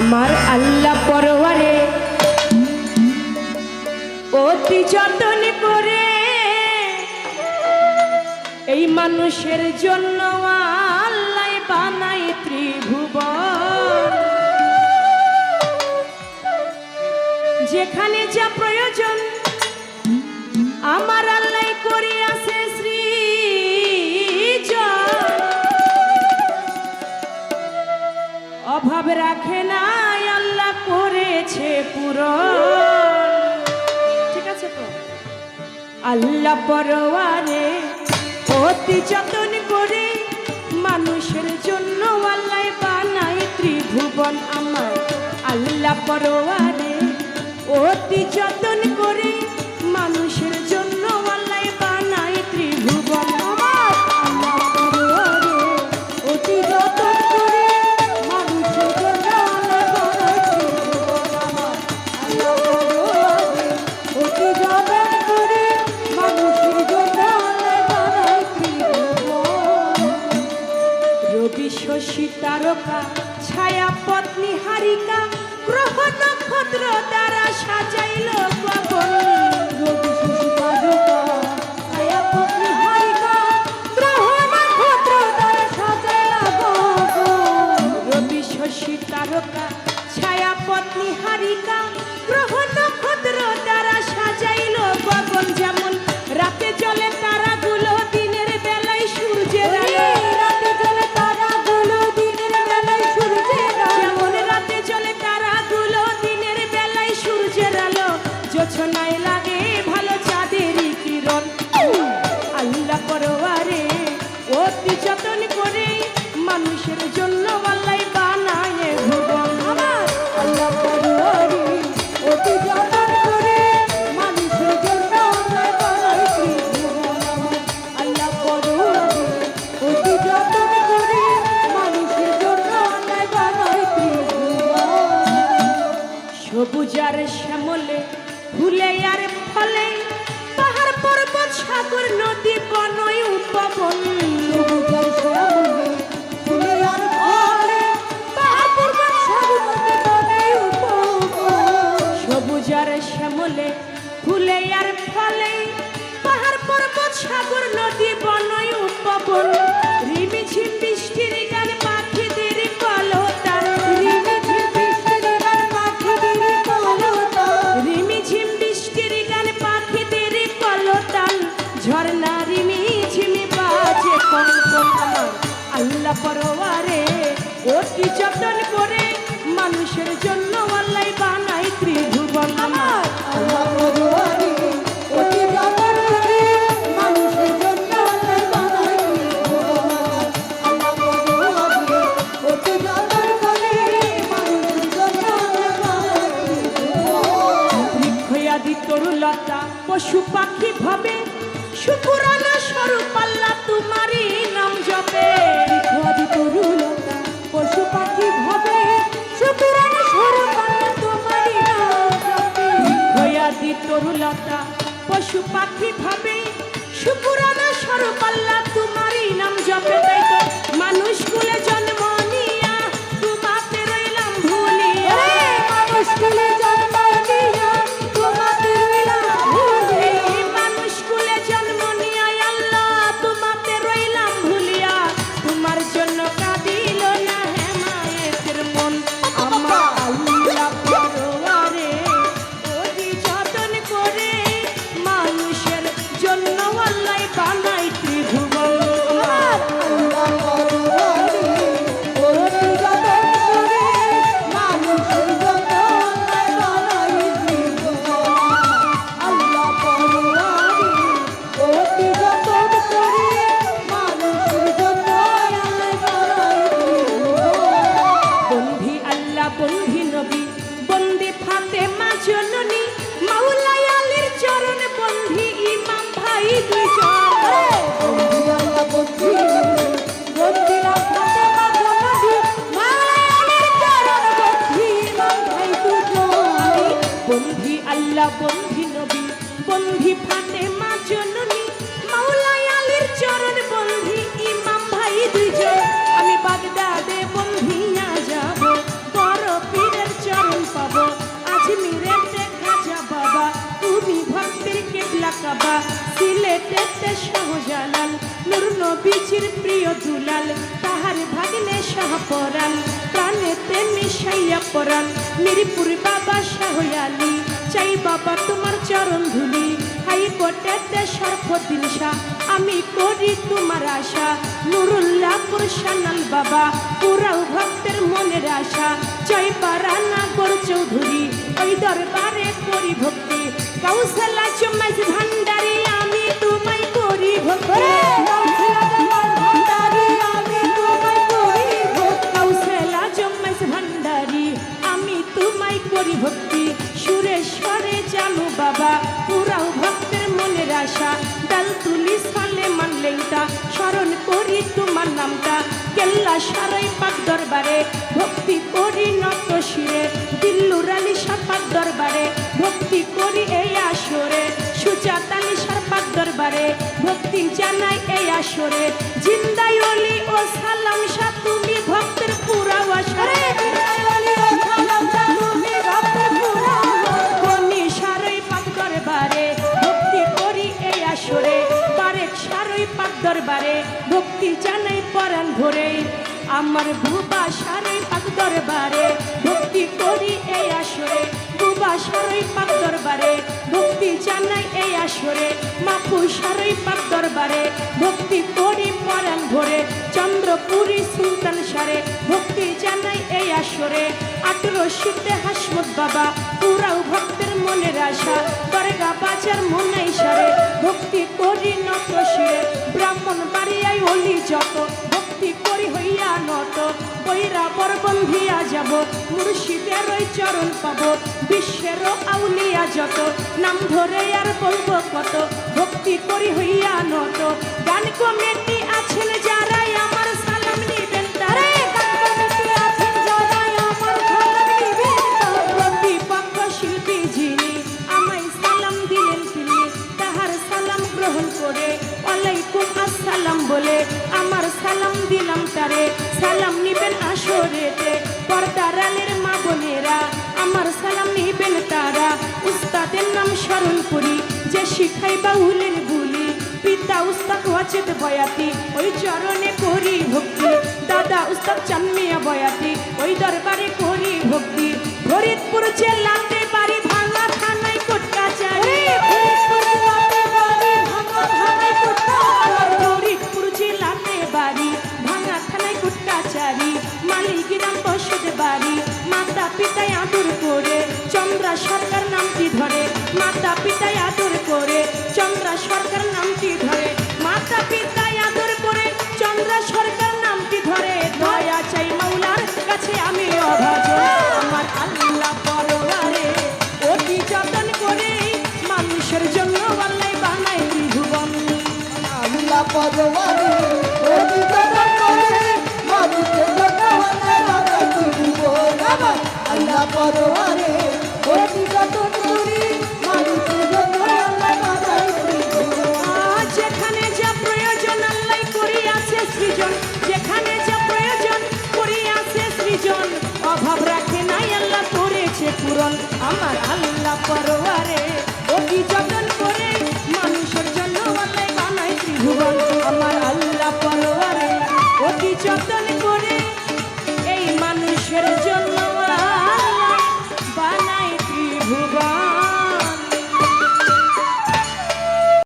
আমার আল্লাহ পরে অতি যতন করে এই মানুষের জন্য আল্লাহ বানাই ত্রিভুবন। যেখানে যা প্রয়োজন আল্লাহ পরওয়ারে অতি যত লতিকা গ্রহ নক্ষত্র তারা সাজাইল পাবন লতা, পশু পাখি ভাবে। শুকুরানা সরুপাল্লা, তোমারই নাম জপে। হরি তরুলতা পশু পাখি ভাবে। শুকুরানা সরুপাল্লা, তোমারই নাম জপে। হয়াদি তরুলতা পশু পাখি ভাবে। শুকুরানা সরুপাল্লা, তোমারই নাম জপে। মাওলা বন্ধি নবী, বন্ধি ফাতে মা জননী, মাওলা আলীর চরণ বন্ধি, ইমাম ভাই দুজন আমি বাগদাদে বন্ধিয়া যাব, বড় পীরের চরণ পাব। আজমিরের দেখা যা বাবা তুমি ভক্তের কেবলা কাবা। সিলেটেতে শাহজালাল, নূর নবীজির প্রিয় দুলাল, তাহার ভাগনে শাহপরাণ প্রাণেতে মিশাইয়া পরাণ, মিরপুর বাবা শাহ আলী। চাই বাবা তোমার চরণ ধুলি। হাই হাইকোর্টেতে সর্বদিন শাহ, আমি করি তোমার আশা। নুরুল্লাহ পুরসানাল বাবা পুরাও ভক্তের মনের আশা। জয় পারানা গোর চৌধুরী, ওই দরবারে করি ভক্তি। কৌশলা চুমাইজ ভান্ডারি স্মরণ করি তোমার নামটা। কেল্লা সারাই পাক দরবারে, ভক্তি করি নত শিরে। দিল্লুর আলী সাপাক দরবারে, ভক্তি করি এই আসরে। সুজাত আলী সাপাক দরবারে, ভক্তি জানাই এই আসরে। জিন্দাই অলি ও সালাম শাহ আমার ভুবা সারই পাক দরবারে, ভক্তি করি এই আসরে। বুবা সারই পাক দরবারে, ভক্তি জানাই এই আসরে। মাপু সারই পাক দরবারে, ভক্তি করি পরাণ ভরে। চন্দ্রপুরী সুলতান সারে, ভক্তি জানাই এই আসরে। আঠেরো শীতে হাসমত বাবা, পুরাও ভক্তের মনের আশা। দরগা বাজার মনাই সারে, ভক্তি করি নত শিরে। ব্রাহ্মণ বাড়িয়ায় অলি যত নত বৈরা বরবন্ধিয়া যাব মুর্শিদের ওই চরণ পাব, বিশ্বেরও আউলিয়া যত, নাম ধরে আর বলব কত, ভক্তি করি হইয়া নত। গান কমেটি আছেন যারাই বলে, আমার সালাম দিলাম তারে, সালাম নিবেন আসরেতে। পর্দার আলের মা বোনেরা, আমার সালাম নিবেন তারা। উস্তাদের নাম স্মরণ করি, যে শিখাই বাউলের গুলি পিতা উস্তাদ ওয়াচেদ বয়াতি, ওই চরণে করি ভক্তি। দাদা উস্তাদ চান্মিয়া বয়াতি, ওই দরবারে করি ভক্তি। ফরিদপুর জেলাতে বাড়ি ভাঙা পিতায় আদর করে, চন্দ্রা সরকার নামটি ধরে। মাতা পিতায় আদর করে, চন্দ্রা সরকার নামটি ধরে। দয়া চাই মাওলার কাছে আমি অভাজন আমার আল্লাহ পরওয়ারে অতি যতন করে, মানুষের জন্য আল্লাহ বানাই ত্রিভুবন আল্লাহ পরওয়ারে ওদি জগৎ করে, মানুষের জন্য আল্লাহ বানাই দিব আল্লাহ পরওয়ারে অতি